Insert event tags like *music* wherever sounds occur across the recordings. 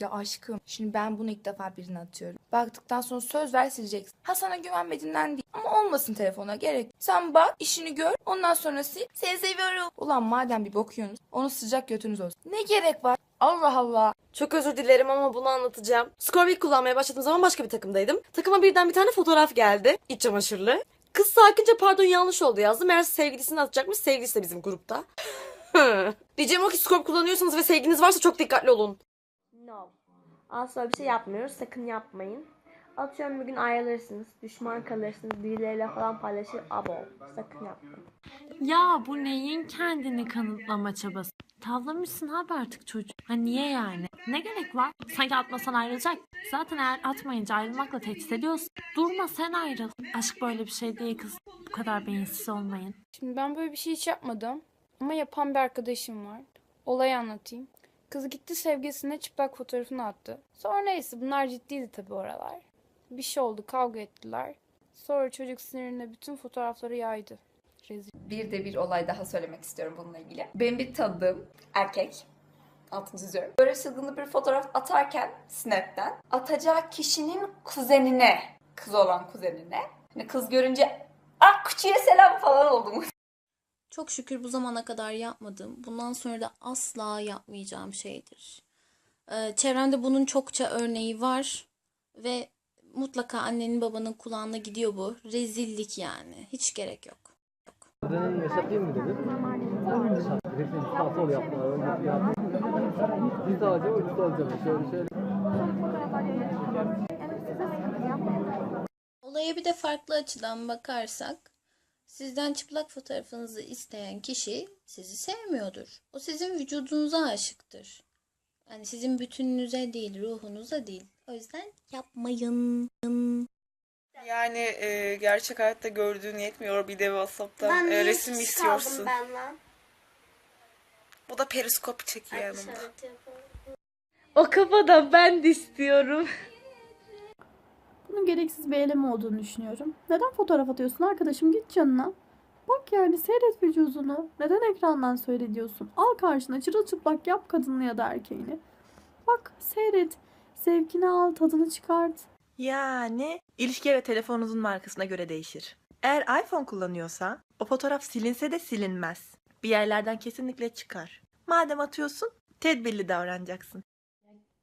Ya aşkım şimdi ben bunu ilk defa birine atıyorum. Baktıktan sonra söz ver sileceksin. Ha sana güvenmediğinden değil. Ama olmasın telefona gerek. Sen bak işini gör ondan sonra sil. Seni seviyorum. Ulan madem bir bakıyorsunuz onu sıcak götünüz olsun. Ne gerek var? Allah Allah. Çok özür dilerim ama bunu anlatacağım. Scorpic kullanmaya başladığım zaman başka bir takımdaydım. Takıma birden bir tane fotoğraf geldi. İç çamaşırlı. Kız sakince pardon yanlış oldu yazdı. Meğerse sevgilisini atacakmış. Sevgilisi de bizim grupta. *laughs* Diyeceğim o ki Scorp kullanıyorsanız ve sevginiz varsa çok dikkatli olun. No. Asla bir şey yapmıyoruz. Sakın yapmayın. Atıyorum bir gün ayrılırsınız. Düşman kalırsınız. Birileriyle falan paylaşır. Abo. Sakın yapmayın. Ya bu neyin kendini kanıtlama çabası? Tavlamışsın abi artık çocuk. Ha niye yani? Ne gerek var? Sanki atmasan ayrılacak. Zaten eğer atmayınca ayrılmakla tehdit ediyorsun. Durma sen ayrıl. Aşk böyle bir şey değil kız. Bu kadar beyinsiz olmayın. Şimdi ben böyle bir şey hiç yapmadım. Ama yapan bir arkadaşım var. Olayı anlatayım. Kız gitti sevgilisine çıplak fotoğrafını attı. Sonra neyse bunlar ciddiydi tabii oralar. Bir şey oldu kavga ettiler. Sonra çocuk sinirine bütün fotoğrafları yaydı. Rezil. Bir de bir olay daha söylemek istiyorum bununla ilgili. Benim bir tanıdığım erkek altını çiziyorum. Böyle çılgınlı bir fotoğraf atarken Snap'ten atacağı kişinin kuzenine, kız olan kuzenine. Hani kız görünce ah küçüğe selam falan oldum. Çok şükür bu zamana kadar yapmadım. Bundan sonra da asla yapmayacağım şeydir. Ee, çevremde bunun çokça örneği var ve mutlaka annenin babanın kulağına gidiyor bu. Rezillik yani. Hiç gerek yok. Dedenin Mesut değil mi dedi? Hepsini sağ sol yapma. Önce yapma. Bir sadece uç olacağım. Şöyle şöyle. Olaya bir de farklı açıdan bakarsak, sizden çıplak fotoğrafınızı isteyen kişi sizi sevmiyordur. O sizin vücudunuza aşıktır. Yani sizin bütününüze değil, ruhunuza değil. O yüzden yapmayın. Yani e, gerçek hayatta gördüğün yetmiyor bir de WhatsApp'tan e, resim istiyorsun? ben lan. Bu da periskop çekiyor yanımda. O kafada ben de istiyorum. Bunun gereksiz bir eylem olduğunu düşünüyorum. Neden fotoğraf atıyorsun arkadaşım? Git canına. Bak yani seyret vücudunu. Neden ekrandan seyrediyorsun? Al karşına çırılçıplak yap kadını ya da erkeğini. Bak seyret. Zevkini al, tadını çıkart. Yani ilişkiye ve telefonunuzun markasına göre değişir. Eğer iPhone kullanıyorsa o fotoğraf silinse de silinmez. Bir yerlerden kesinlikle çıkar. Madem atıyorsun tedbirli davranacaksın.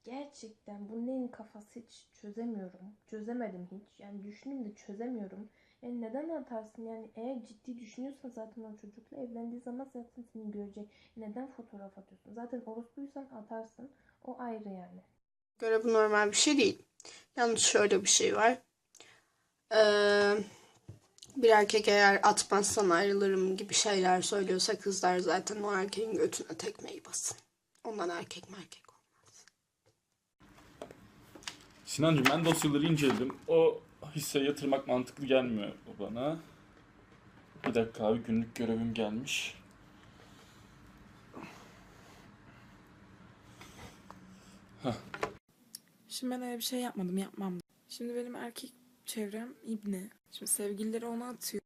Gerçekten bu neyin kafası hiç çözemiyorum. Çözemedim hiç. Yani düşündüm de çözemiyorum. Yani neden atarsın? Yani eğer ciddi düşünüyorsan zaten o çocukla evlendiği zaman zaten seni görecek. Neden fotoğraf atıyorsun? Zaten orospuysan atarsın. O ayrı yani. göre bu normal bir şey değil. Yalnız şöyle bir şey var. Ee, bir erkek eğer atmazsan ayrılırım gibi şeyler söylüyorsa kızlar zaten o erkeğin götüne tekmeyi basın. Ondan erkek merkek olmaz. Sinancığım ben dosyaları inceledim. O hisse yatırmak mantıklı gelmiyor bana. Bir dakika abi günlük görevim gelmiş. Şimdi ben öyle bir şey yapmadım yapmam. Şimdi benim erkek çevrem ibne. Şimdi sevgilileri ona atıyor.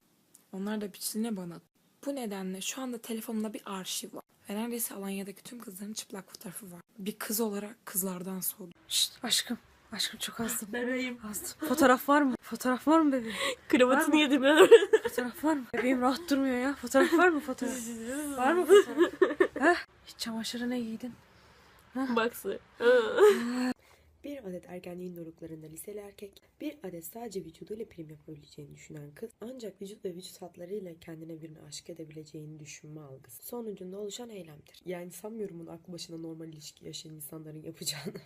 Onlar da piçliğine bana. Bu nedenle şu anda telefonumda bir arşiv var. Ve neredeyse Alanya'daki tüm kızların çıplak fotoğrafı var. Bir kız olarak kızlardan soğudum. Şşt aşkım. Aşkım çok hastım. Bebeğim. Hastım. Fotoğraf var mı? Fotoğraf var mı bebeğim? Kravatını yedim ben. Fotoğraf var mı? Bebeğim rahat durmuyor ya. Fotoğraf var mı fotoğraf? var mı fotoğraf? Heh. Hiç çamaşırı ne giydin? Baksı. Bir adet ergenliğin doruklarında liseli erkek, bir adet sadece vücuduyla prim yapabileceğini düşünen kız, ancak vücut ve vücut hatlarıyla kendine birini aşık edebileceğini düşünme algısı. Sonucunda oluşan eylemdir. Yani sanmıyorum bunu aklı başına normal ilişki yaşayan insanların yapacağını.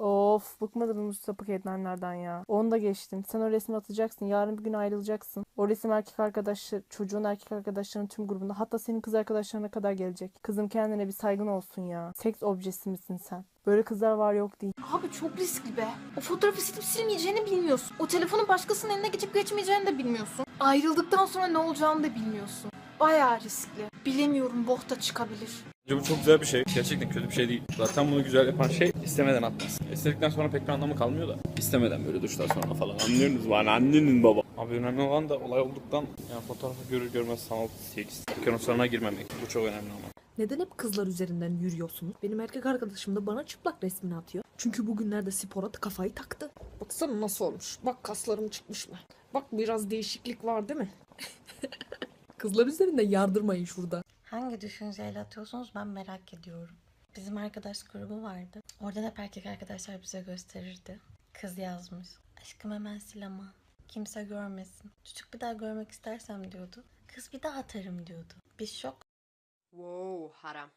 Of bıkmadım bu sapık edilenlerden ya. Onu da geçtim. Sen o resmi atacaksın. Yarın bir gün ayrılacaksın. O resim erkek arkadaşı, çocuğun erkek arkadaşlarının tüm grubunda. Hatta senin kız arkadaşlarına kadar gelecek. Kızım kendine bir saygın olsun ya. Seks objesi misin sen? Böyle kızlar var yok değil. Abi çok riskli be. O fotoğrafı silip silmeyeceğini bilmiyorsun. O telefonun başkasının eline geçip geçmeyeceğini de bilmiyorsun. Ayrıldıktan sonra ne olacağını da bilmiyorsun. Bayağı riskli. Bilemiyorum bohta çıkabilir. Bence bu çok güzel bir şey. Gerçekten kötü bir şey değil. Zaten bunu güzel yapan şey istemeden atması. İstedikten sonra pek bir anlamı kalmıyor da. İstemeden böyle duştan sonra falan. Anlıyorsunuz bana annenin baba. Abi önemli olan da olay olduktan yani fotoğrafı görür görmez sanal seks. Okyanuslarına girmemek. Bu çok önemli ama. Neden hep kızlar üzerinden yürüyorsunuz? Benim erkek arkadaşım da bana çıplak resmini atıyor. Çünkü bugünlerde spora kafayı taktı. Baksana nasıl olmuş. Bak kaslarım çıkmış mı? Bak biraz değişiklik var değil mi? *laughs* Kızlar üzerinden yardırmayın şurada. Hangi düşünceyle atıyorsunuz ben merak ediyorum. Bizim arkadaş grubu vardı. Orada hep erkek arkadaşlar bize gösterirdi. Kız yazmış. Aşkım hemen sil ama. Kimse görmesin. Çocuk bir daha görmek istersem diyordu. Kız bir daha atarım diyordu. Biz şok. Wow haram.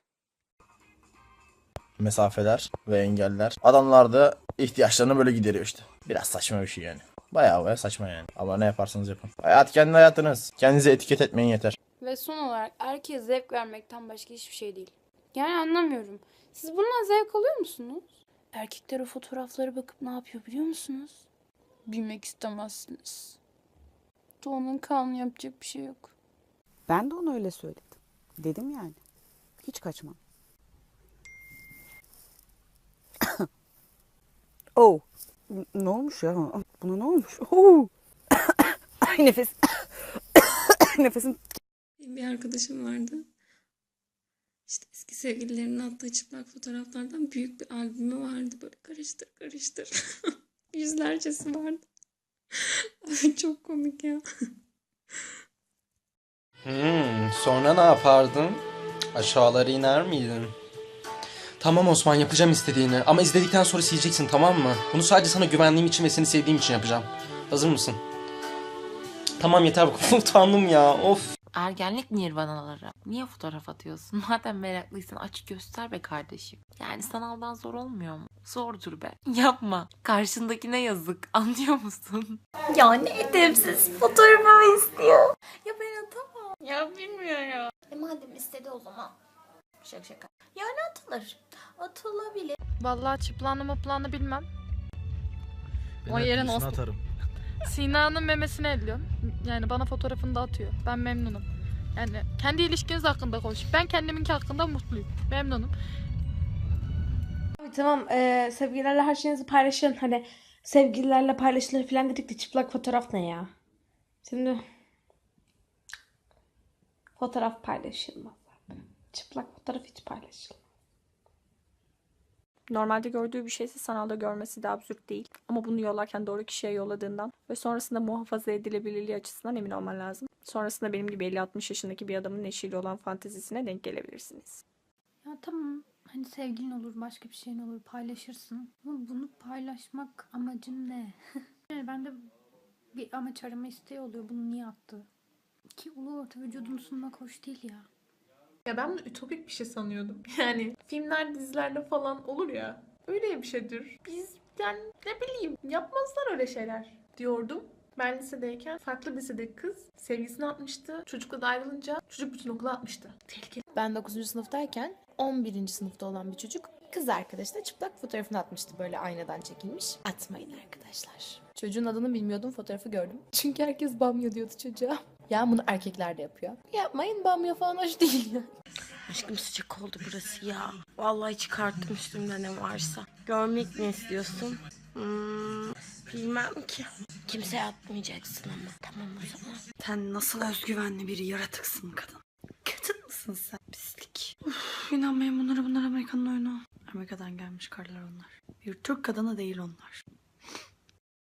mesafeler ve engeller. Adamlar da ihtiyaçlarını böyle gideriyor işte. Biraz saçma bir şey yani. Bayağı bayağı saçma yani. Ama ne yaparsanız yapın. Hayat kendi hayatınız. Kendinizi etiket etmeyin yeter. Ve son olarak erkeğe zevk vermekten başka hiçbir şey değil. Yani anlamıyorum. Siz bundan zevk alıyor musunuz? Erkekler o fotoğraflara bakıp ne yapıyor biliyor musunuz? Bilmek istemezsiniz. Doğanın kanunu yapacak bir şey yok. Ben de ona öyle söyledim. Dedim yani. Hiç kaçmam. *coughs* oh. Ne olmuş ya? Buna ne olmuş? Oh. *coughs* Ay nefes. *coughs* Nefesim Bir arkadaşım vardı. İşte eski sevgililerinin attığı çıplak fotoğraflardan büyük bir albümü vardı. Böyle karıştır karıştır. *laughs* Yüzlercesi vardı. *laughs* Çok komik ya. *laughs* Hmm, sonra ne yapardın? Aşağılara iner miydin? Tamam Osman yapacağım istediğini ama izledikten sonra sileceksin tamam mı? Bunu sadece sana güvendiğim için ve seni sevdiğim için yapacağım. Hazır mısın? Tamam yeter bu utandım ya of. Ergenlik nirvanaları. Niye fotoğraf atıyorsun? *laughs* Madem meraklıysan aç göster be kardeşim. Yani sanaldan zor olmuyor mu? Zordur be. Yapma. Karşındakine yazık. *laughs* Anlıyor musun? Ya ne edepsiz fotoğrafımı istiyor. Ya ben atamam. Ya bilmiyorum. E madem istedi o zaman. Şaka şaka. Yani atılır. Atılabilir. Vallahi çıplağını mıplağını bilmem. Ben O yerin olsun. atarım. Sina'nın memesini elliyorum. Yani bana fotoğrafını da atıyor. Ben memnunum. Yani kendi ilişkiniz hakkında konuş. Ben kendiminki hakkında mutluyum. Memnunum. Abi tamam eee, sevgililerle her şeyinizi paylaşın. Hani sevgililerle paylaşılır falan dedik de çıplak fotoğraf ne ya? Şimdi fotoğraf paylaşılmaz. Çıplak fotoğraf hiç paylaşılmaz. Normalde gördüğü bir şeyse sanalda görmesi de absürt değil. Ama bunu yollarken doğru kişiye yolladığından ve sonrasında muhafaza edilebilirliği açısından emin olman lazım. Sonrasında benim gibi 50-60 yaşındaki bir adamın eşiyle olan fantezisine denk gelebilirsiniz. Ya tamam hani sevgilin olur başka bir şeyin olur paylaşırsın. Ama bunu paylaşmak amacın ne? *laughs* yani ben de bir amaç arama isteği oluyor. Bunu niye attı? Ki ulu orta vücudunu sunmak hoş değil ya. Ya ben bunu ütopik bir şey sanıyordum. *laughs* Yani filmler, dizilerde falan olur ya. Öyle bir şeydir. Biz yani ne bileyim yapmazlar öyle şeyler diyordum. Ben lisedeyken farklı lisedeki kız sevgisini atmıştı. Çocukla da ayrılınca çocuk bütün okulu atmıştı. Tehlikeli. Ben 9. sınıftayken 11. sınıfta olan bir çocuk kız arkadaşına çıplak fotoğrafını atmıştı böyle aynadan çekilmiş. Atmayın arkadaşlar. Çocuğun adını bilmiyordum fotoğrafı gördüm. Çünkü herkes bamya diyordu çocuğa. Ya bunu erkekler de yapıyor. Yapmayın bamya falan hoş değil ya. Aşkım sıcak oldu burası ya. Vallahi çıkarttım üstümde ne varsa. Görmek mi istiyorsun? Hmm, bilmem ki. Kimseye atmayacaksın ama. Tamam o zaman. Sen nasıl özgüvenli bir yaratıksın kadın. Kadın mısın sen? Pislik. Uf, inanmayın bunlara bunlar Amerikan'ın oyunu. Amerika'dan gelmiş karılar onlar. Bir Türk kadını değil onlar.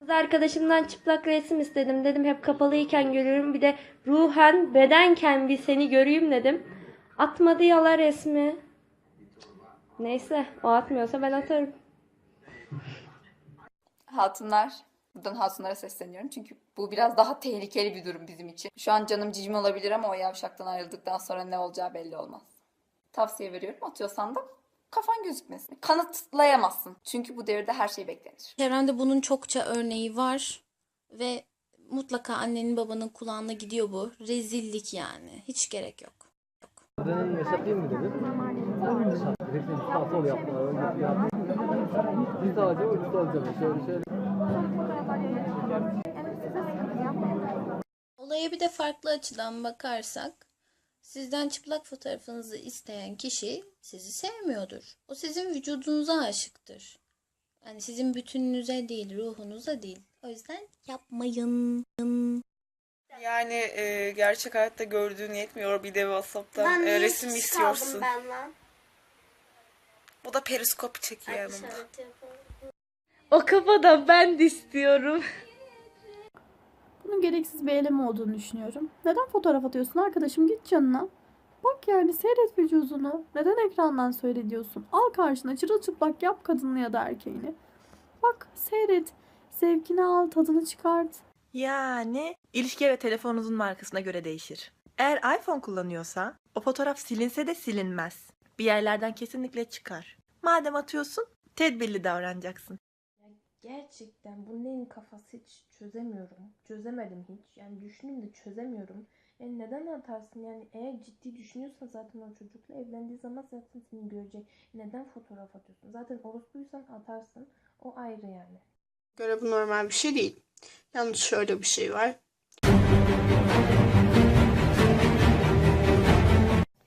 Kız arkadaşımdan çıplak resim istedim. Dedim hep kapalıyken görüyorum. Bir de ruhen bedenken bir seni göreyim dedim. Atmadı yala resmi. Neyse o atmıyorsa ben atarım. Hatunlar. Buradan hatunlara sesleniyorum. Çünkü bu biraz daha tehlikeli bir durum bizim için. Şu an canım cicim olabilir ama o yavşaktan ayrıldıktan sonra ne olacağı belli olmaz. Tavsiye veriyorum. Atıyorsan da kafan gözükmesin. Kanıtlayamazsın. Çünkü bu devirde her şey beklenir. Çevremde bunun çokça örneği var ve mutlaka annenin babanın kulağına gidiyor bu. Rezillik yani. Hiç gerek yok. Hepsini sağ sol yaptılar. Öyle alacağız. Şöyle şöyle. Olaya bir de farklı açıdan bakarsak, sizden çıplak fotoğrafınızı isteyen kişi sizi sevmiyordur. O sizin vücudunuza aşıktır. Yani sizin bütününüze değil, ruhunuza değil. O yüzden yapmayın. Yani e, gerçek hayatta gördüğün yetmiyor bir de WhatsApp'tan e, resim istiyorsun. benden? Bu da periskop çekiyor yanımda. O kafada ben de istiyorum. Bunun gereksiz bir eylem olduğunu düşünüyorum. Neden fotoğraf atıyorsun arkadaşım git canına. Bak yani seyret vücudunu. Neden ekrandan seyrediyorsun? Al karşına çırılçıplak yap kadını ya da erkeğini. Bak seyret. Zevkini al, tadını çıkart. Yani ilişki ve telefonunuzun markasına göre değişir. Eğer iPhone kullanıyorsa o fotoğraf silinse de silinmez. Bir yerlerden kesinlikle çıkar. Madem atıyorsun tedbirli davranacaksın. Gerçekten bu neyin kafası hiç çözemiyorum. Çözemedim hiç. Yani düşündüm de çözemiyorum. Yani neden atarsın? Yani eğer ciddi düşünüyorsan zaten o çocukla evlendiği zaman zaten seni görecek. Neden fotoğraf atıyorsun? Zaten orospuysan atarsın. O ayrı yani. göre bu normal bir şey değil. Yalnız şöyle bir şey var.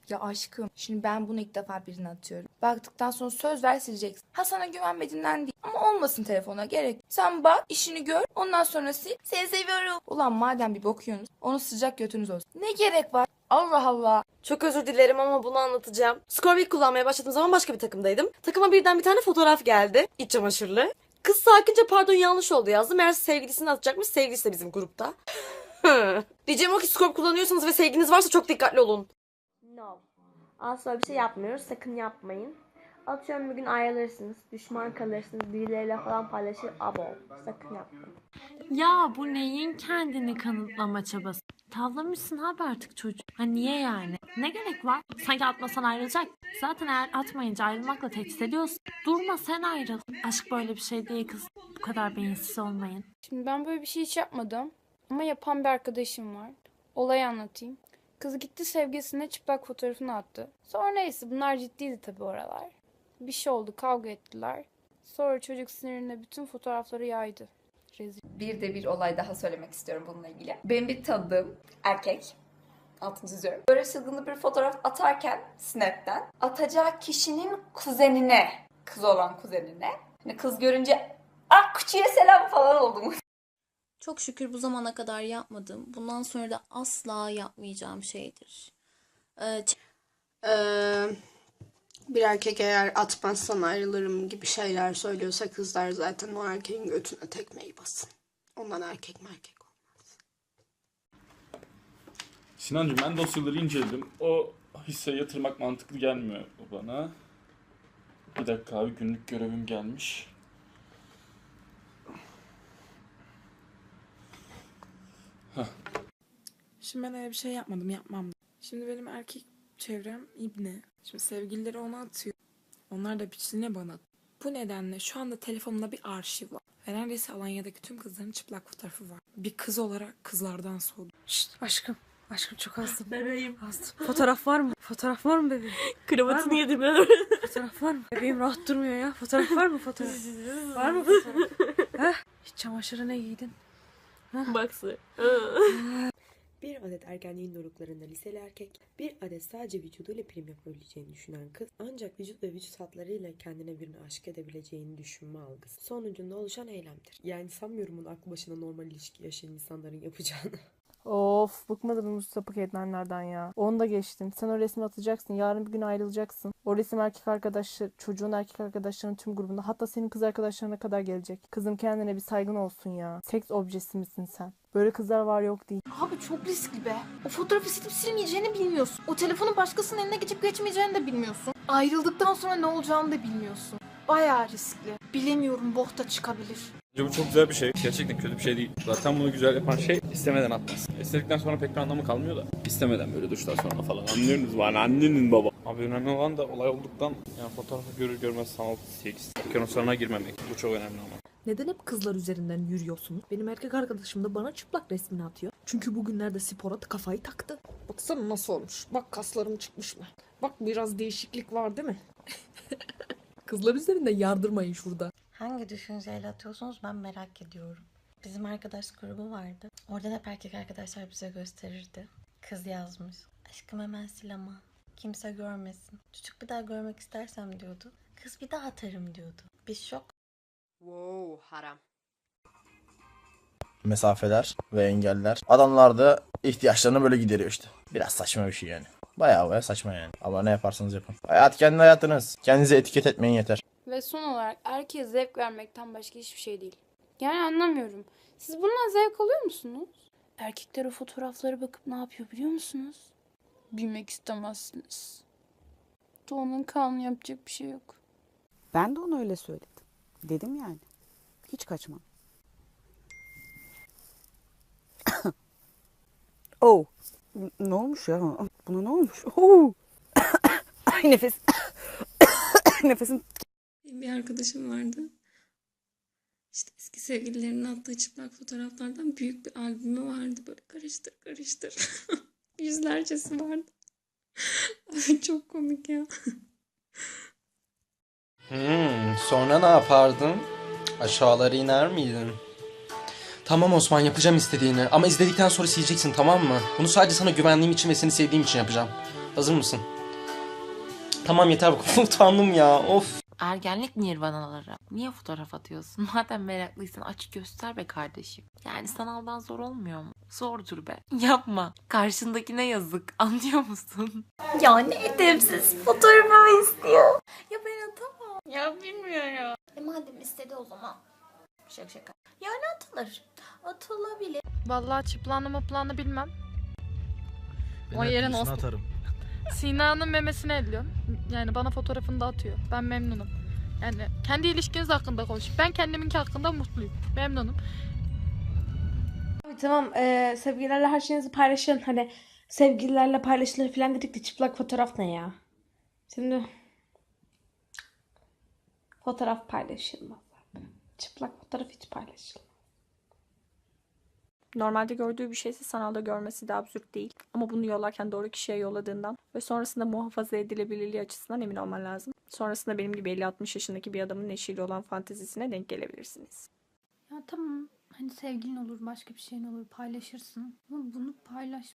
Ya aşkım şimdi ben bunu ilk defa birine atıyorum. Baktıktan sonra söz ver sileceksin. Ha sana güvenmediğinden değil ama olmasın telefona gerek. Sen bak işini gör ondan sonra sil. Seni seviyorum. Ulan madem bir bakıyorsunuz onu sıcak götünüz olsun. Ne gerek var? Allah Allah. Çok özür dilerim ama bunu anlatacağım. Scorpic kullanmaya başladığım zaman başka bir takımdaydım. Takıma birden bir tane fotoğraf geldi. İç çamaşırlı. Kız sakince pardon yanlış oldu yazdı. Meğerse sevgilisini atacakmış. Sevgilisi de bizim grupta. *laughs* Diyeceğim o ki Scorp kullanıyorsanız ve sevginiz varsa çok dikkatli olun. No. Asla bir şey yapmıyoruz. Sakın yapmayın. Atıyorum bir gün ayrılırsınız. Düşman kalırsınız. Birileriyle falan paylaşır. Abo. Sakın yapmayın. Ya bu neyin kendini kanıtlama çabası? Tavlamışsın abi artık çocuk. Ha niye yani? Ne gerek var? Sanki atmasan ayrılacak. Zaten eğer atmayınca ayrılmakla tehdit ediyorsun. Durma sen ayrıl. Aşk böyle bir şey değil kız. Bu kadar beyinsiz olmayın. Şimdi ben böyle bir şey hiç yapmadım. Ama yapan bir arkadaşım var. Olayı anlatayım. Kız gitti sevgilisine çıplak fotoğrafını attı. Sonra neyse bunlar ciddiydi tabii oralar. Bir şey oldu kavga ettiler. Sonra çocuk sinirine bütün fotoğrafları yaydı. Rezil. Bir de bir olay daha söylemek istiyorum bununla ilgili. Benim bir tanıdığım erkek, altını çiziyorum. Böyle çılgınlı bir fotoğraf atarken Snap'ten atacağı kişinin kuzenine, kız olan kuzenine. Hani kız görünce ah küçüğe selam falan oldum. Çok şükür bu zamana kadar yapmadım. Bundan sonra da asla yapmayacağım şeydir. Ee, Ee, bir erkek eğer atmazsan ayrılırım gibi şeyler söylüyorsa kızlar zaten o erkeğin götüne tekmeyi basın. Ondan erkek merkek Sinancığım ben dosyaları inceledim. O hisseye yatırmak mantıklı gelmiyor bana. Bir dakika abi günlük görevim gelmiş. Şimdi ben öyle bir şey yapmadım, yapmam. Şimdi benim erkek çevrem ibne. Şimdi sevgilileri ona atıyor. Onlar da biçimine bana. Bu nedenle şu anda telefonumda bir arşiv var. Ve neredeyse Alanya'daki tüm kızların çıplak fotoğrafı var. Bir kız olarak kızlardan soğudum. Şşt aşkım. Aşkım çok azdım. *laughs* Bebeğim. Azdım. Fotoğraf var mı? Fotoğraf var mı bebeğim? Kravatını yedim ben. Fotoğraf var mı? Bebeğim rahat durmuyor ya. Fotoğraf var mı fotoğraf? *laughs* var mı fotoğraf? *laughs* Heh. Hiç çamaşırı ne giydin? *laughs* Baksı. *laughs* Bir adet ergenliğin doruklarında liseli erkek, bir adet sadece vücuduyla prim yapabileceğini düşünen kız, ancak vücut ve vücut hatlarıyla kendine birini aşık edebileceğini düşünme algısı. Sonucunda oluşan eylemdir. Yani sanmıyorum bunu aklı başına normal ilişki yaşayan insanların yapacağını. Of bıkmadım bu sapık edilenlerden ya. Onu da geçtim. Sen o resmi atacaksın. Yarın bir gün ayrılacaksın. O resim erkek arkadaşları, çocuğun erkek arkadaşlarının tüm grubunda. Hatta senin kız arkadaşlarına kadar gelecek. Kızım kendine bir saygın olsun ya. Seks objesi misin sen? Böyle kızlar var yok değil. Abi çok riskli be. O fotoğrafı silip silmeyeceğini bilmiyorsun. O telefonun başkasının eline geçip geçmeyeceğini de bilmiyorsun. Ayrıldıktan sonra ne olacağını da bilmiyorsun. Bayağı riskli. Bilemiyorum bohta çıkabilir. Bence bu çok güzel bir şey. Gerçekten kötü bir şey değil. Zaten bunu güzel yapan şey istemeden atmaz. İstedikten sonra pek bir anlamı kalmıyor da. İstemeden böyle duştan sonra falan. Anlıyorsunuz yani annenin baba. Abi önemli olan da olay olduktan yani fotoğrafı görür görmez sanal seks. Okyanuslarına girmemek. Bu çok önemli ama. Neden hep kızlar üzerinden yürüyorsunuz? Benim erkek arkadaşım da bana çıplak resmini atıyor. Çünkü bugünlerde spora kafayı taktı. Baksana nasıl olmuş. Bak kaslarım çıkmış mı? Bak biraz değişiklik var değil mi? *laughs* Kızlar üzerinden yardırmayın şurada. Hangi düşünceyle atıyorsunuz ben merak ediyorum. Bizim arkadaş grubu vardı. Orada hep erkek arkadaşlar bize gösterirdi. Kız yazmış. Aşkım hemen sil ama. Kimse görmesin. Çocuk bir daha görmek istersem diyordu. Kız bir daha atarım diyordu. Biz şok. Wow haram. mesafeler ve engeller. Adamlar da ihtiyaçlarını böyle gideriyor işte. Biraz saçma bir şey yani. Bayağı bayağı saçma yani. Ama ne yaparsanız yapın. Hayat kendi hayatınız. Kendinize etiket etmeyin yeter. Ve son olarak erkeğe zevk vermekten başka hiçbir şey değil. Yani anlamıyorum. Siz bundan zevk alıyor musunuz? Erkekler o fotoğraflara bakıp ne yapıyor biliyor musunuz? Bilmek istemezsiniz. Doğanın kanunu yapacak bir şey yok. Ben de ona öyle söyledim. Dedim yani. Hiç kaçmam. *coughs* oh. Ne olmuş ya? Buna ne olmuş? Oh. *coughs* Ay nefes. *coughs* Nefesim Bir arkadaşım vardı. İşte eski sevgililerinin attığı çıplak fotoğraflardan büyük bir albümü vardı. Böyle karıştır karıştır. *laughs* Yüzlercesi vardı. Çok komik ya. Hmm, sonra ne yapardın? Aşağılara iner miydin? Tamam Osman yapacağım istediğini ama izledikten sonra sileceksin tamam mı? Bunu sadece sana güvendiğim için ve seni sevdiğim için yapacağım. Hazır mısın? Tamam yeter bu *laughs* utandım ya of. Ergenlik nirvanaları. Niye fotoğraf atıyorsun? *laughs* Madem meraklıysan aç göster be kardeşim. Yani sanaldan zor olmuyor mu? Zordur be. *laughs* Yapma. Karşındakine yazık. *laughs* Anlıyor musun? Ya ne edepsiz fotoğrafımı istiyor. Ya ben atamam. Ya bilmiyorum. E madem istedi o zaman. Şaka şaka. Yani atılır. Atılabilir. Vallahi çıplağını mıplağını bilmem. Ben O yerin Osman. atarım. Sina'nın memesini elliyorum. Yani bana fotoğrafını da atıyor. Ben memnunum. Yani kendi ilişkiniz hakkında konuş. Ben kendiminki hakkında mutluyum. Memnunum. Abi tamam eee, sevgililerle her şeyinizi paylaşın. Hani sevgililerle paylaşılır falan dedik de çıplak fotoğraf ne ya? Şimdi fotoğraf paylaşılmaz. Çıplak fotoğraf hiç paylaşılmaz. Normalde gördüğü bir şeyse sanalda görmesi de absürt değil. Ama bunu yollarken doğru kişiye yolladığından ve sonrasında muhafaza edilebilirliği açısından emin olman lazım. Sonrasında benim gibi 50-60 yaşındaki bir adamın eşiyle olan fantezisine denk gelebilirsiniz. Ya tamam hani sevgilin olur başka bir şeyin olur paylaşırsın. Ama bunu paylaş